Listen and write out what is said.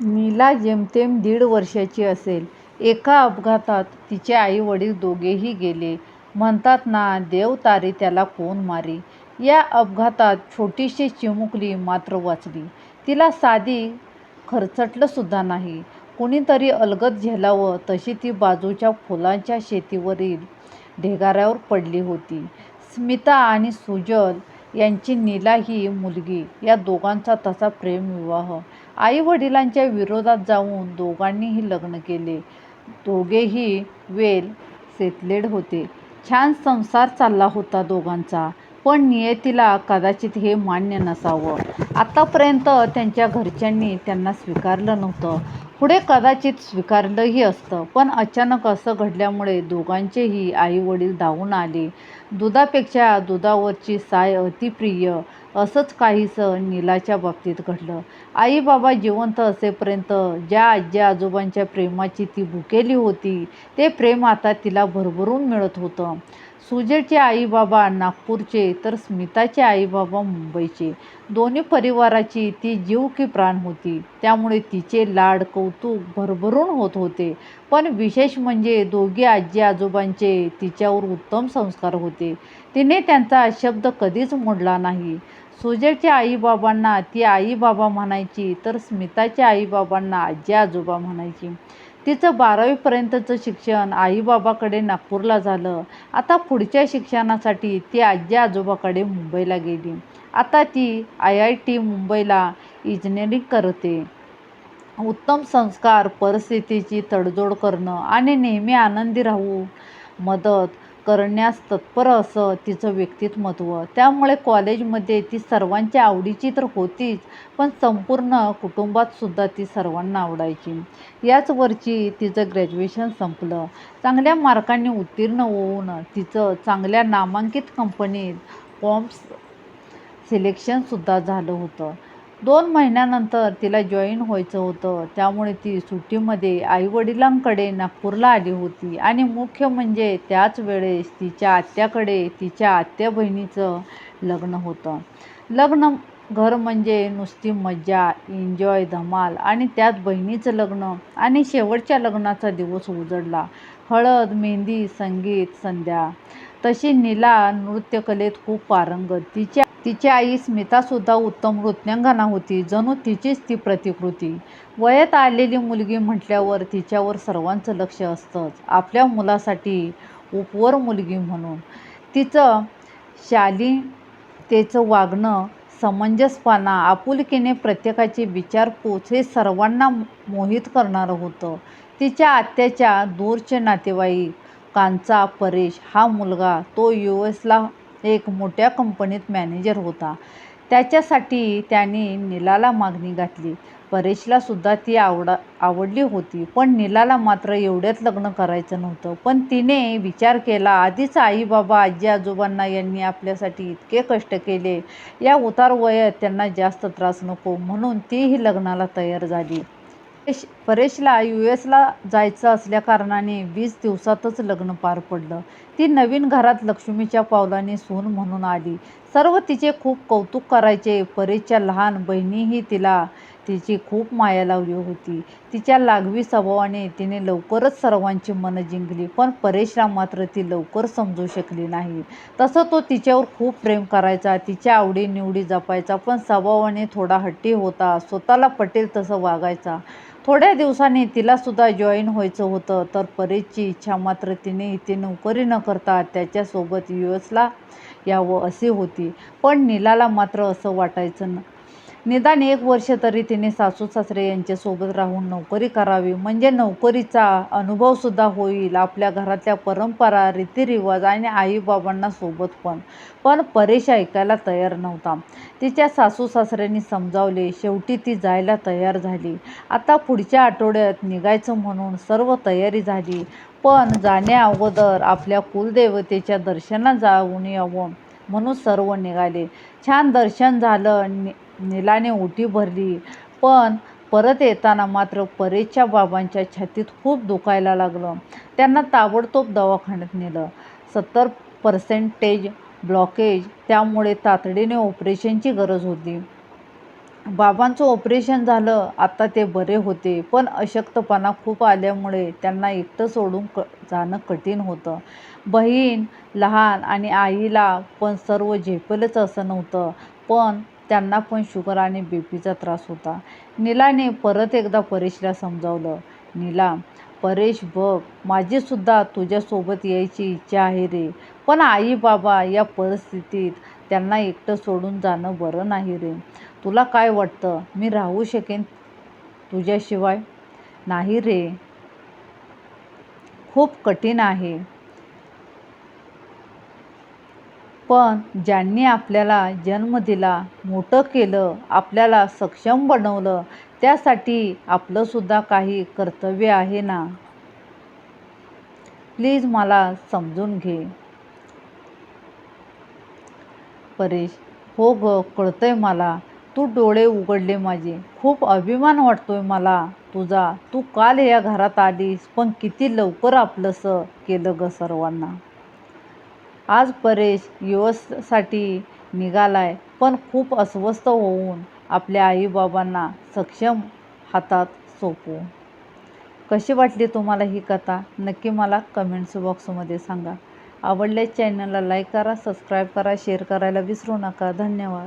नीला जेमतेम दीड वर्षाची असेल. एका अपघातात तिचे आई वडील दोघेही गेले. म्हणतात ना देव तारी त्याला कोण मारी. या अपघातात छोटीशी चिमुकली मात्र वाचली. तिला साधी खरचटलंसुद्धा नाही. कुणीतरी अलगद झेलावं तशी ती बाजूच्या फुलांच्या शेतीवरील ढिगाऱ्यावर पडली होती. स्मिता आणि सुजल यांची नीला ही मुलगी या दोघांचा तसा प्रेमविवाह. आई वडिलांच्या विरोधात जाऊन दोघांनीही लग्न केले. दोघेही वेल सेतलेड होते. छान संसार चालला होता दोघांचा. पण नियतीला कदाचित हे मान्य नसावं. आतापर्यंत त्यांच्या घरच्यांनी त्यांना स्वीकारलं नव्हतं. पुढे कदाचित स्वीकारलंही असतं. पण अचानक असं घडल्यामुळे दोघांचेही आई वडील धावून आले. दुधापेक्षा दुधावरची साय अति प्रिय असंच काहीसं नीलाच्या बाबतीत घडलं. आई बाबा जिवंत असेपर्यंत ज्या आजी आजोबांच्या प्रेमाची ती भुकेली होती ते प्रेम आता तिला भरभरून मिळत होतं. सुजयचे आई बाबा नागपूरचे तर स्मिताचे आई बाबा मुंबईचे. दोन्ही परिवाराची ती जीव की प्राण होती. त्यामुळे तिचे लाड कौतुक भरभरून होत होते. पण विशेष म्हणजे दोघी आजी आजोबांचे तिच्यावर उत्तम संस्कार होते. तिने त्यांचा शब्द कधीच मोडला नाही. सुजयच्या आई बाबांना ती आई बाबा म्हणायची तर स्मिताच्या आई बाबांना आजी आजोबा म्हणायची. तिचं बारावीपर्यंतचं शिक्षण आईबाबाकडे नागपूरला झालं. आता पुढच्या शिक्षणासाठी ती आजी आजोबाकडे मुंबईला गेली. आता ती आय आय टी मुंबईला इंजिनिअरिंग करते उत्तम संस्कार, परिस्थितीची तडजोड करणं आणि नेहमी आनंदी राहू मदत करण्यास तत्पर असं तिचं व्यक्तिमत्व. त्यामुळे कॉलेजमध्ये ती सर्वांच्या आवडीची तर होतीच पण संपूर्ण कुटुंबातसुद्धा ती सर्वांना आवडायची. याच वर्षी तिचं ग्रॅज्युएशन संपलं. चांगल्या मार्कांनी उत्तीर्ण होऊन तिचं चांगल्या नामांकित कंपनीत कॉम्स सिलेक्शनसुद्धा झालं होतं. दोन महिन्यानंतर तिला जॉईन व्हायचं होतं. त्यामुळे ती सुट्टीमध्ये आईवडिलांकडे नागपूरला आली होती आणि मुख्य म्हणजे त्याच वेळेस तिच्या आत्याकडे तिच्या आत्या बहिणीचं लग्न होतं. लग्न घर म्हणजे नुसती मज्जा, एन्जॉय, धमाल आणि त्यात बहिणीचं लग्न आणि शेवटच्या लग्नाचा दिवस उजडला हळद, मेहंदी, संगीत संध्या. तशी नीला नृत्यकलेत खूप पारंगत. तिच्या तिची आई स्मितासुद्धा उत्तम नृत्यांगना होती. जणू तिचीच ती प्रतिकृती. वयात आलेली मुलगी म्हटल्यावर तिच्यावर सर्वांचं लक्ष असतंच. आपल्या मुलासाठी उपवर मुलगी म्हणून. तिचं शालीतेचं वागणं, समंजसपणा, आपुलकीने प्रत्येकाचे विचारपूस हे सर्वांना मोहित करणारं होतं. तिच्या आत्याच्या दूरचे नातेवाईक कांचा परेश हा मुलगा तो यू. एसला एक मोठ्या कंपनीत मॅनेजर होता. त्याच्यासाठी त्याने नीलाला मागणी घातली. परेशलासुद्धा ती आवडा आवडली होती. पण नीलाला मात्र एवढ्यात लग्न करायचं नव्हतं. पण तिने विचार केला आधीच आई बाबा, आजी आजोबांना यांनी आपल्यासाठी इतके कष्ट केले. या उतार वयात त्यांना जास्त त्रास नको म्हणून तीही लग्नाला तयार झाली. परेश परेशला यू. एसला जायचं असल्याकारणाने वीस दिवसातच लग्न पार पडलं. ती नवीन घरात लक्ष्मीच्या पावलाने सून म्हणून आली. सर्व तिचे खूप कौतुक करायचे. परेशच्या लहान बहिणीही तिला तिची खूप माया लावली होती. तिच्या लागवी स्वभावाने तिने लवकरच सर्वांची मनं जिंकली. पण परेशला मात्र ती लवकर समजू शकली नाही. तसं तो तिच्यावर खूप प्रेम करायचा. तिच्या आवडीनिवडी जपायचा. पण स्वभावाने थोडा हट्टी होता. स्वतःला पटेल तसं वागायचा. थोड्या दिवसांनी तिलासुद्धा जॉईन व्हायचं होतं. तर परेशची इच्छा मात्र तिने इथे नोकरी न करता त्याच्यासोबत यू. एसला यावं अशी होती. पण नीलाला मात्र असं वाटायचं निदान एक वर्ष तरी तिने सासू सासरे यांच्यासोबत राहून नोकरी करावी. म्हणजे नोकरीचा अनुभवसुद्धा होईल. आपल्या घरातल्या परंपरा, रीतिरिवाज आणि आईबाबांना सोबत पण. पण परेश ऐकायला तयार नव्हता. तिच्या सासू सासऱ्यांनी समजावले. शेवटी ती जायला तयार झाली. आता पुढच्या आठवड्यात निघायचं म्हणून सर्व तयारी झाली. पण जाण्याअगोदर आपल्या कुलदेवतेच्या दर्शनाला जाऊन यावं म्हणून सर्व निघाले. छान दर्शन झालं. नीलाने ओटी भरली. पण परत येताना मात्र परेशच्या बाबांच्या छातीत खूप दुखायला लागलं. त्यांना ताबडतोब दवाखान्यात नेलं. सत्तर पर्सेंटेज ब्लॉकेज. त्यामुळे तातडीने ऑपरेशनची गरज होती. बाबांचं ऑपरेशन झालं आता ते बरे होते पण अशक्तपणा खूप आल्यामुळे त्यांना एकटं सोडून क जाणं कठीण होतं बहीण लहान आणि आईला पण सर्व झेपेलच असं नव्हतं पण त्यांना पण शुगर आणि बी पीचा त्रास होता. नीलाने परत एकदा परेशला समजावलं. नीला परेश बघ माझीसुद्धा तुझ्यासोबत यायची इच्छा आहे रे. पण आई बाबा या परिस्थितीत त्यांना एकटं सोडून जाणं बरं नाही रे. तुला काय वाटतं? मी राहू शकेन तुझ्याशिवाय? नाही रे. खूप कठीण आहे. पण ज्यांनी आपल्याला जन्म दिला मोठं केलं आपल्याला सक्षम बनवलं त्यासाठी आपलंसुद्धा काही कर्तव्य आहे ना? प्लीज मला समजून घे. परेश हो ग कळतंय मला. तू डोळे उघडले माझे. खूप अभिमान वाटतोय मला तुझा. तू काल या घरात आलीस पण किती लवकर आपलंसं केलं ग सर्वांना. आज परेश युएससाठी निघालाय पण खूप अस्वस्थ होऊन आपल्या आईबाबांना सक्षम हातात सोपवू कशी वाटली तुम्हाला ही कथा? नक्की मला कमेंट्स बॉक्समध्ये सांगा. आवडल्यास चॅनलला लाईक करा सबस्क्राईब करा शेअर करायला विसरू नका. धन्यवाद.